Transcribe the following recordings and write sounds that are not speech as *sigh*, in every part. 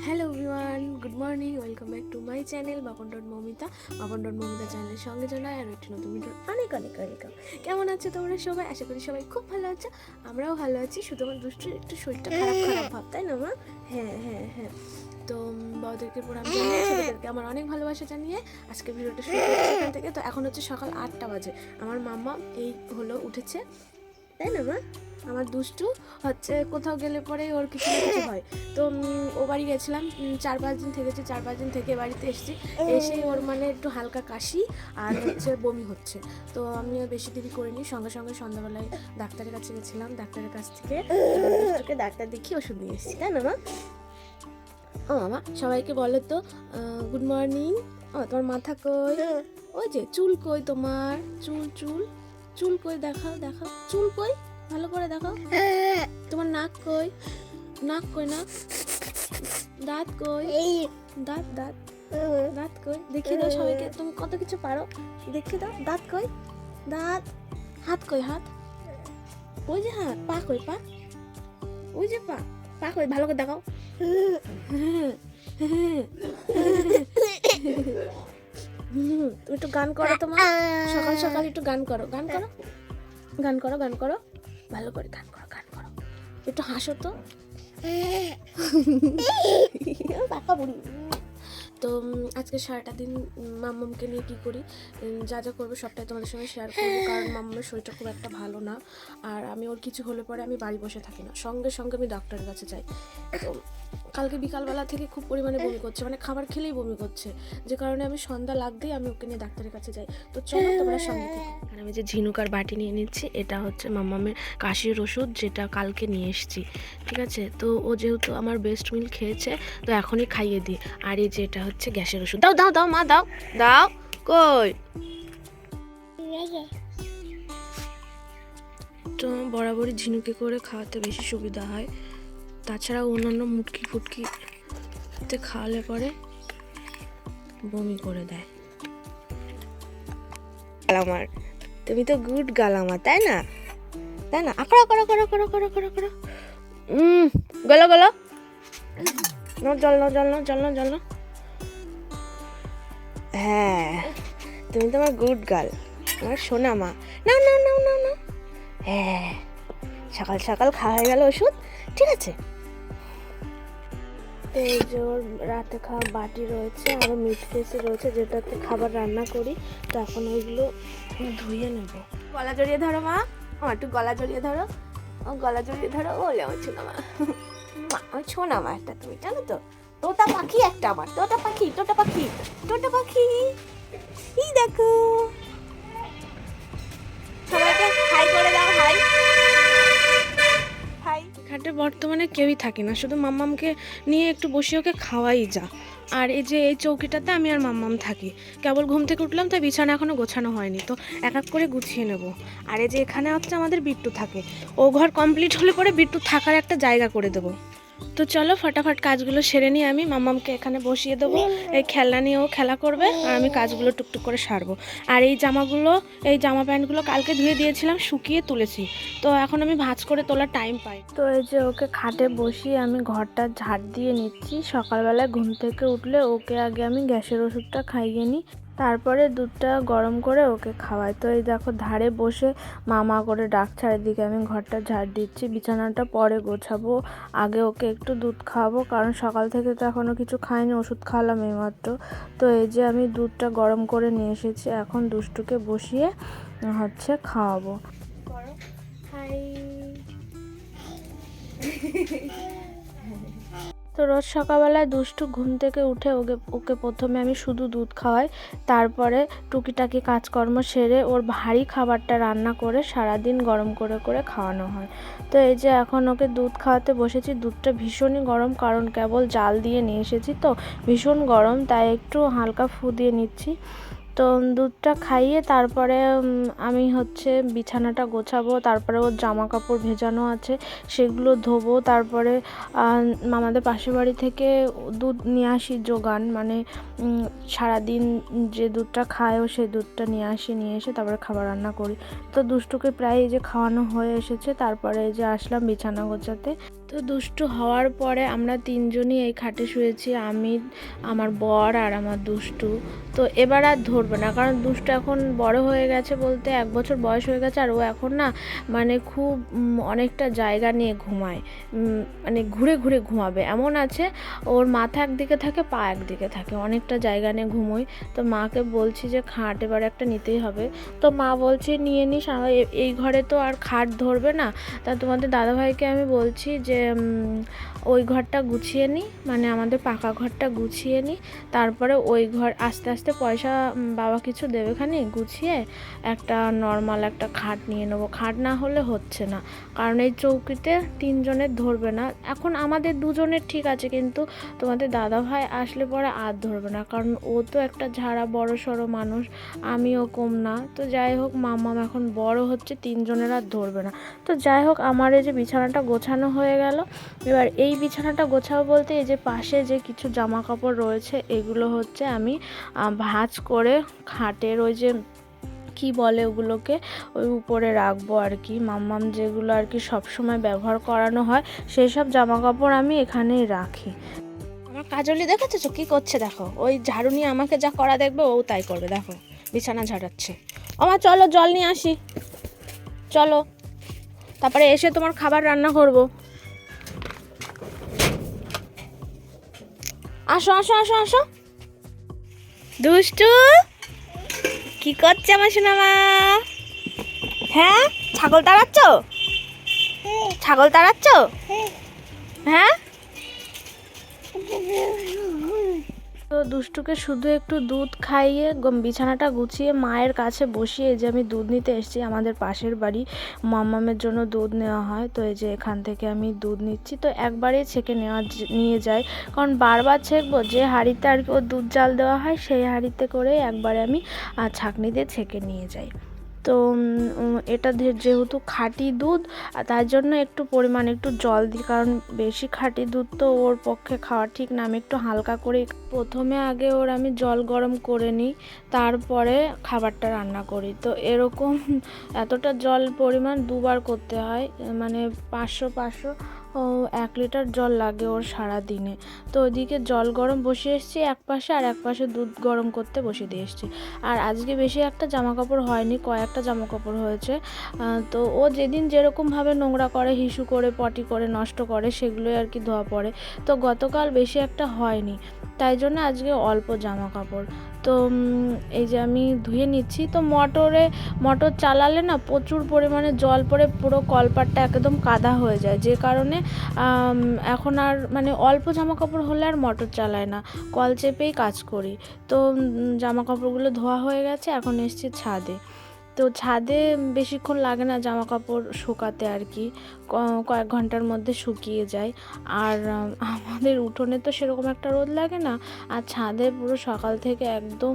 Hello everyone good morning welcome back to my channel Bapon dot Momita Bapon dot Momita চ্যানেলের সঙ্গে জানাই আর একটি নতুন ভিডিও অনেক অনেক ওয়েলকাম কেমন আছো তোমরা সবাই? আশা করি সবাই খুব ভালো আছো আমরাও ভালো আছি শুধু আমার দুষ্টুর একটু শরীরটা খারাপ খারাপ ভাব তাই না মা? হ্যাঁ হ্যাঁ হ্যাঁ। তো উম, বড়দেরকে প্রণাম জানিয়ে আমার অনেক ভালোবাসা জানিয়ে আজকে ভিডিওটা শুরু করছি এখান থেকে। তো এখন হচ্ছে সকাল আটটা বাজে। আমার মাম্মা এই হলো উঠেছে তাই না মা? আমার দুষ্টু হচ্ছে কোথাও গেলে পরে ওর কিছু না কিছু হয়। তো ও বাড়ি গেছিলাম চার পাঁচ দিন থেকেছে চার পাঁচ দিন থেকে বাড়িতে এসেছি। এসে ওর মানে একটু হালকা কাশি আর হচ্ছে বমি হচ্ছে। তো আমিও বেশি দেরি করিনি সঙ্গে সঙ্গে সন্ধ্যাবেলায় ডাক্তারের কাছে গেছিলাম ডাক্তারের কাছ থেকে দুষ্টুকে ডাক্তার দেখিয়ে ওষুধ নিয়ে এসেছি তাই না মা? ও মামা সবাইকে বলো তো গুড মর্নিং ও তোমার মাথা কই? ওই যে চুল কই তোমার? চুল চুল। চুল কই দেখাও দেখাও। চুল কই ভালো করে দেখাও। তোমার নাক কই? নাক কই নাক? দাঁত কই? দাঁত দাঁত। দাঁত কই? দেখিয়ে দাও সবাইকে। তুমি কত কিছু পারো? দেখিয়ে দাও। দাঁত কই? দাঁত। হাত কই হাত? ওই যে হাত পা কই পা? ওই যে পা। পা কই ভালো করে দেখাও। *laughs* *laughs* হুম, তুমি একটু গান করো তোমার। সকাল সকাল একটু গান করো। গান করো? গান করো গান করো। ভালো করে গান করো গান করো। একটু হাসো তো। বুড়ি। তো আজকে সারাটা দিন মাম্মামকে নিয়ে কি করি? যা যা করব সবটাই তোমাদের সঙ্গে শেয়ার করব কারণ মাম্মামের শরীরটা খুব একটা ভালো না। আর আমি ওর কিছু হলে পরে আমি বাড়ি বসে থাকি না। সঙ্গে সঙ্গে আমি ডাক্তারের কাছে যাই। তো কালকে বিকালবেলা থেকে খুব পরিমাণে বমি করছে মানে খাবার খেলেই বমি করছে। যে কারণে আমি সন্ধ্যা লাগতেই আমি ওকে নিয়ে ডাক্তারের কাছে যাই। তো চলো তোমরা সঙ্গে আর আমি যে ঝিনুকার বাটি নিয়ে নিচ্ছি, এটা হচ্ছে মাম্মামের কাশির ওষুধ যেটা কালকে নিয়ে এসেছি, ঠিক আছে? তো ও যেহেতু আমার বেস্ট মিল খেয়েছে, তো এখনই খাইয়ে দিই। আর এই যে এটা হচ্ছে গ্যাসের ওষুধ। দাও দাও দাও, মা, দাও দাও, কই? তো বরাবরই ঝিনুকে করে খাওয়াতে বেশি সুবিধা হয়। তাছাড়া অন্যান্য মুটকি ফুটকিতে খাওয়ালে পরে বমি করে দেয়। গালামার তুমি তো গুড গালামা তাই না? তাই না? আকড়া করো করো করো করো করো করো উম, গলো গলো। জল নাও জল নাও জল নাও, জল হ্যাঁ তুমি তো আমার গুড গার্ল আমার সোনা মা। না না নাও না নাও। হ্যাঁ। সকাল সকাল খাওয়া হয়ে গেল ওষুধ, ঠিক আছে? তো এই যে রাতে খাওয়া বাটি রয়েছে আরও মিট কেসে রয়েছে, যেটাতে খাবার রান্না করি, তো এখন ওইগুলো ধুয়ে নেব। গলা জড়িয়ে ধরো, মা। আমার একটু গলা জড়িয়ে ধরো। ও গলা জড়িয়ে ধরো ওলে আমার ছোনা, মা। মা, আমার ছোনা, মা, একটা তুমি, জানো তো? তোতা পাখি একটা আমার, তোতা পাখি তোতা পাখি তোতা পাখি। এই দেখো। সবাইকে হাই করে দাও, হাই। ঘাটে বর্তমানে কেউই থাকে না। শুধু মাম্মামকে নিয়ে একটু বসে ওকে খাওয়াই যা। আর এই যে এই চৌকিটাতে আমি আর মাম্মাম থাকি। কেবল ঘুম থেকে উঠলাম, তাই বিছানা এখনও গোছানো হয়নি। তো এক এক করে গুছিয়ে নেব। আর এই যে এখানে হচ্ছে আমাদের বিট্টু থাকে। ও ঘর কমপ্লিট হলে পরে বিট্টু থাকার একটা জায়গা করে দেবো। তো চলো ফটাফট কাজগুলো সেরে নিয়ে আমি মাম্মামকে এখানে বসিয়ে দেবো। এই খেলনা নিয়ে ও খেলা করবে আর আমি কাজগুলো টুকটুক করে সারবো। আর এই জামাগুলো, এই জামা প্যান্টগুলো কালকে ধুয়ে দিয়েছিলাম, শুকিয়ে তুলেছি। তো এখন আমি ভাঁজ করে তোলার টাইম পাই। তো এই যে ওকে খাটে বসিয়ে আমি ঘরটা ঝাড় দিয়ে নিচ্ছি। সকালবেলায় ঘুম থেকে উঠলে ওকে আগে আমি গ্যাসের ওষুধটা খাইয়ে নিই। তারপরে দুধটা গরম করে ওকে খাওয়াই। তো এই দেখো ধারে বসে মামা করে ডাকছে এদিকে আমি ঘরটা ঝাড় দিচ্ছি বিছানাটা পরে গোছাবো। আগে ওকে একটু দুধ খাওয়াবো কারণ সকাল থেকে তো এখনও কিছু খাইনি ওষুধ খাওয়ালাম এইমাত্র। তো এই যে আমি দুধটা গরম করে নিয়ে এসেছি এখন দুষ্টুকে বসিয়ে হচ্ছে খাওয়াবো। হাই। *laughs* তো রোজ সকালবেলায় দুষ্টু ঘুম থেকে উঠে ওকে ওকে প্রথমে আমি শুধু দুধ খাওয়াই, তারপরে টুকিটাকি কাজকর্ম সেরে ওর ভারী খাবারটা রান্না করে সারাদিন গরম করে করে খাওয়ানো হয়। তো এই যে এখন ওকে দুধ খাওয়াতে বসেছি, দুধটা ভীষণই গরম কারণ কেবল জাল দিয়ে নিয়ে এসেছি তো, ভীষণ গরম, তাই একটু হালকা ফু দিয়ে নিচ্ছি। তো দুধটা খাইয়ে তারপরে আমি হচ্ছে বিছানাটা গোছাবো, তারপরে ওর জামা কাপড় ভেজানো আছে, সেগুলো ধোবো, তারপরে আমাদের পাশের বাড়ি থেকে দুধ নিয়ে আসি যোগান মানে সারাদিন যে দুধটা খায় ও সেই দুধটা নিয়ে আসি, নিয়ে এসে তারপরে খাবার রান্না করি। তো দুষ্টুকে প্রায় এই যে খাওয়ানো হয়ে এসেছে, তারপরে যে আসলাম বিছানা গোছাতে। তো দুষ্টু হওয়ার পরে আমরা তিনজনই এই খাটে শুয়েছি, আমি, আমার বর আর আমার দুষ্টু। তো এবার আর ধরবে না। কারণ দুষ্টু এখন বড় হয়ে গেছে বলতে এক বছর বয়স হয়ে গেছে, আর ও এখন না মানে খুব অনেকটা জায়গা নিয়ে ঘুমায়। মানে ঘুরে ঘুরে ঘুমাবে। এমন আছে, ওর মাথা একদিকে থাকে, পা একদিকে থাকে। অনেকটা জায়গা নিয়ে ঘুমোই। তো মাকে বলছি যে খাট এবার একটা নিতেই হবে। তো মা বলছে, নিয়ে নিস। এই ঘরে তো আর খাট ধরবে না। তা তোমাদের দাদাভাইকে আমি বলছি যে ওই ঘরটা গুছিয়ে নিই মানে আমাদের পাকা ঘরটা গুছিয়ে নিই তারপরে ওই ঘর আস্তে আস্তে পয়সা বাবা কিছু দেবে খানি গুছিয়ে একটা নর্মাল একটা খাট নিয়ে নেব। খাট না হলে হচ্ছে না। কারণ এই চৌকিতে তিনজনের ধরবে না। এখন আমাদের দুজনের ঠিক আছে, কিন্তু তোমাদের দাদাভাই আসলে পরে আর ধরবে না। কারণ ও তো একটা ঝাড়া বড় সড়ো মানুষ, আমিও কম না। তো যাই হোক, মাম্মাম এখন বড় হচ্ছে, তিনজনের আর ধরবে না। তো যাই হোক, আমার এই যে বিছানাটা গোছানো হয়ে গেল। এবার এই বিছানাটা গোছাবো বলতে এই যে পাশে যে কিছু জামা কাপড় রয়েছে, এগুলো হচ্ছে আমি ভাঁজ করে খাটের ওই যে, কি বলে ওগুলোকে, ওই উপরে রাখব আর কি। মাম্মাম যেগুলো আর কি সবসময় ব্যবহার করানো হয় সেই সব জামা কাপড় আমি এখানেই রাখি। আমার কাজলি দেখেছ? কি করছে দেখো? ওই ঝাড়ু নিয়ে আমাকে যা করা দেখবে, ও তাই করবে, দেখো। বিছানা ঝাড়াচ্ছে। আমার চলো, জল নিয়ে আসি। চলো। তারপরে এসে তোমার খাবার রান্না করব। আসো আসো আসো আসো। দুষ্টু! কি করছে আমার সোনামা? হ্যাঁ? ছাগল তাড়াচ্ছ? ছাগল তাড়াচ্ছ? হ্যাঁ? তো দুষ্টুকে শুধু একটু দুধ খাইয়ে বিছানাটা গুছিয়ে মায়ের কাছে বসিয়ে যে আমি দুধ নিতে এসেছি, আমাদের পাশের বাড়ি মামের জন্য দুধ নেওয়া হয়। তো এই যে এখান থেকে আমি দুধ নিচ্ছি। তো একবারে ছেঁকে নেওয়া নিয়ে যাই কারণ বারবার ছেঁকবো, যে হাঁড়িতে আর কি ও দুধ জাল দেওয়া হয়, সেই হাঁড়িতে করে একবারে আমি ছাঁকনি দিয়ে ছেঁকে নিয়ে যাই। তো এটা যেহেতু খাঁটি দুধ, আর তার জন্য একটু পরিমাণ একটু জল দিই, কারণ বেশি খাঁটি দুধ তো ওর পক্ষে খাওয়া ঠিক না। আমি একটু হালকা করে প্রথমে আগে ওর আমি জল গরম করে নিই, তারপরে খাবারটা রান্না করি। তো এরকম এতটা জল পরিমাণ দুবার করতে হয় মানে পাঁচশো পাঁচশো ও, এক লিটার জল লাগে ওর সারা দিনে তো ওইদিকে জল গরম বসিয়ে এসেছি এক পাশে আর এক পাশে দুধ গরম করতে বসিয়ে দিয়ে এসেছি। আর আজকে বেশি একটা জামা কাপড় হয়নি, কয়েকটা জামা কাপড় হয়েছে তো ও যেদিন যেরকমভাবে নোংরা করে, হিসু করে, পটি করে, নষ্ট করে, সেগুলোই আর কি ধোয়া পড়ে। তো গতকাল বেশি একটা হয়নি, তাই জন্য আজকে অল্প জামা কাপড় তো এই যে আমি ধুয়ে নিচ্ছি। তো মোটরে, মোটর চালালে না প্রচুর পরিমাণে জল পড়ে, পুরো কলপাটটা একদম কাদা হয়ে যায়। যে কারণে এখন আর মানে অল্প জামা কাপড় হলে আর মোটর চালায় না। কল চেপেই কাজ করি। তো জামা কাপড়গুলো ধোয়া হয়ে গেছে, এখন এসছি ছাদে। তো ছাদে বেশিক্ষণ লাগে না জামা কাপড় শুকাতে আর ক- কয়েক ঘণ্টার মধ্যে শুকিয়ে যায়। আর আমাদের উঠোনে তো সেরকম একটা রোদ লাগে না। আর ছাদে পুরো সকাল থেকে একদম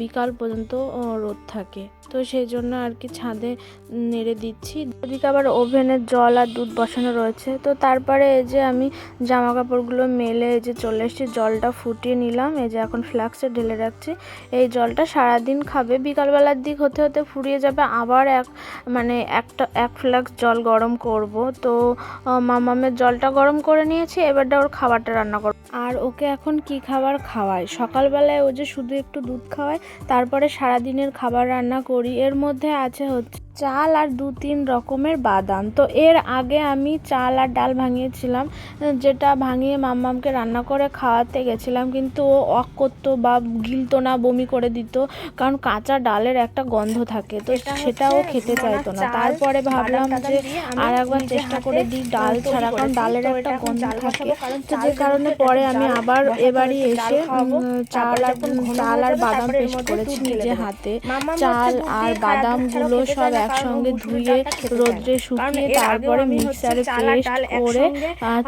বিকাল পর্যন্ত রোদ থাকে। তো সেই জন্য আর কি ছাদে নেড়ে দিচ্ছি। ওদিকে আবার ওভেনের জল আর দুধ বসানো রয়েছে। তো তারপরে এই যে আমি জামা কাপড়গুলো মেলে এই যে চলে এসেছি, জলটা ফুটিয়ে নিলাম। এই যে এখন ফ্লাক্সে ঢেলে রাখছি। এই জলটা সারাদিন খাবে। বিকালবেলার দিক হতে হতে ফুরিয়ে যাবে। আবার এক মানে একটা, এক ফ্লাক্স জল গরম করব। তো মামামের জলটা গরম করে নিয়েছি এবারটা ওর খাবারটা রান্না করব। আর ওকে এখন কি খাবার খাওয়ায় সকালবেলায় ও যে শুধু একটু দুধ খাওয়ায়, তারপরে সারাদিনের খাবার রান্না করি। এর মধ্যে আছে হচ্ছে চাল আর দু তিন রকমের বাদাম। তো এর আগে আমি চাল আর ডাল ভাঙিয়েছিলাম যেটা ভাঙিয়ে মাম্মামকে রান্না করে খাওয়াতে গেছিলাম কিন্তু ও অক করতো বা গিলতো না বমি করে দিত কারণ কাঁচা ডালের একটা গন্ধ থাকে তো সেটাও খেতে চাইতো না। তারপরে ভাবলাম যে আর একবার চেষ্টা করে দিই ডাল ছাড়া কারণ ডালের একটা গন্ধ থাকে। তো যে কারণে পরে আমি আবার এবারই এসে চাল আর চাল আর বাদাম পেস্ট করেছি নিজে হাতে। চাল আর বাদামগুলো সব একসঙ্গে ধুয়ে রোদ্রে শুকিয়ে তারপরে মিক্সারে পেস্ট করে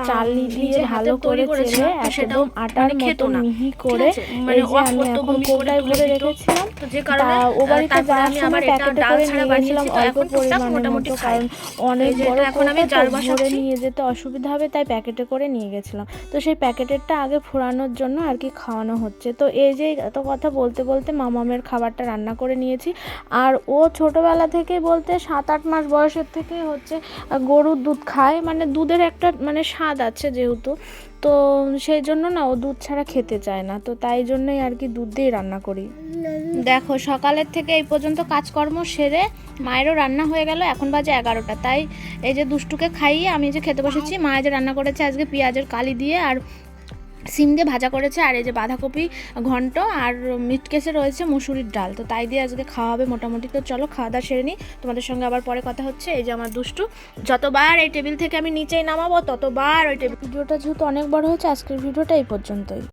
চাল দিয়ে ভালো করে চেলে একদম আটার মতো মিহি করে এই যে আমি এখন কৌটায় ভরে রেখেছিলাম তা ও বাড়িতে যাওয়ার সময় প্যাকেটে করে নিয়ে গেছিলাম অল্প পরিমাণের মতো কারণ অনেক বড় এখন আমি ভরে নিয়ে যেতে অসুবিধা হবে তাই প্যাকেটে করে নিয়ে গেছিলাম। তো সেই প্যাকেটেরটা আগে ফোড়ানোর জন্য আর কি খাওয়ানো হচ্ছে। তো এই যে এত কথা বলতে বলতে মামামের খাবারটা রান্না করে নিয়েছি। আর ও ছোটবেলা থেকে বলতে সাত আট মাস বয়সের থেকে হচ্ছে গরুর দুধ খায়। মানে দুধের একটা মানে স্বাদ আছে যেহেতু। তো সেই জন্য না ও দুধ ছাড়া খেতে চায় না। তো তাই জন্যই আর কি দুধ দিয়েই রান্না করি। দেখো, সকালের থেকে এই পর্যন্ত কাজকর্ম সেরে মায়েরও রান্না হয়ে গেল। এখন বাজে এগারোটা। তাই এই যে দুষ্টুকে খাইয়ে আমি যে খেতে বসেছি, মা যে রান্না করেছে আজকে পেঁয়াজের কালি দিয়ে আর সিম দিয়ে ভাজা করেছে আর এই যে বাঁধাকপি ঘন্ট আর মিট কেসে রয়েছে মুসুরির ডাল। তো তাই দিয়ে আজকে খাওয়া হবে মোটামুটি। তো চলো খাওয়া দাওয়া সেরে নিই। তোমাদের সঙ্গে আবার পরে কথা হচ্ছে। এই যে আমার দুষ্টু। যতবার এই টেবিল থেকে আমি নিচেই নামাবো, ততবার ওই টেবিল ভিডিওটা যেহেতু অনেক বড় হয়েছে, আজকের ভিডিওটা এই পর্যন্তই।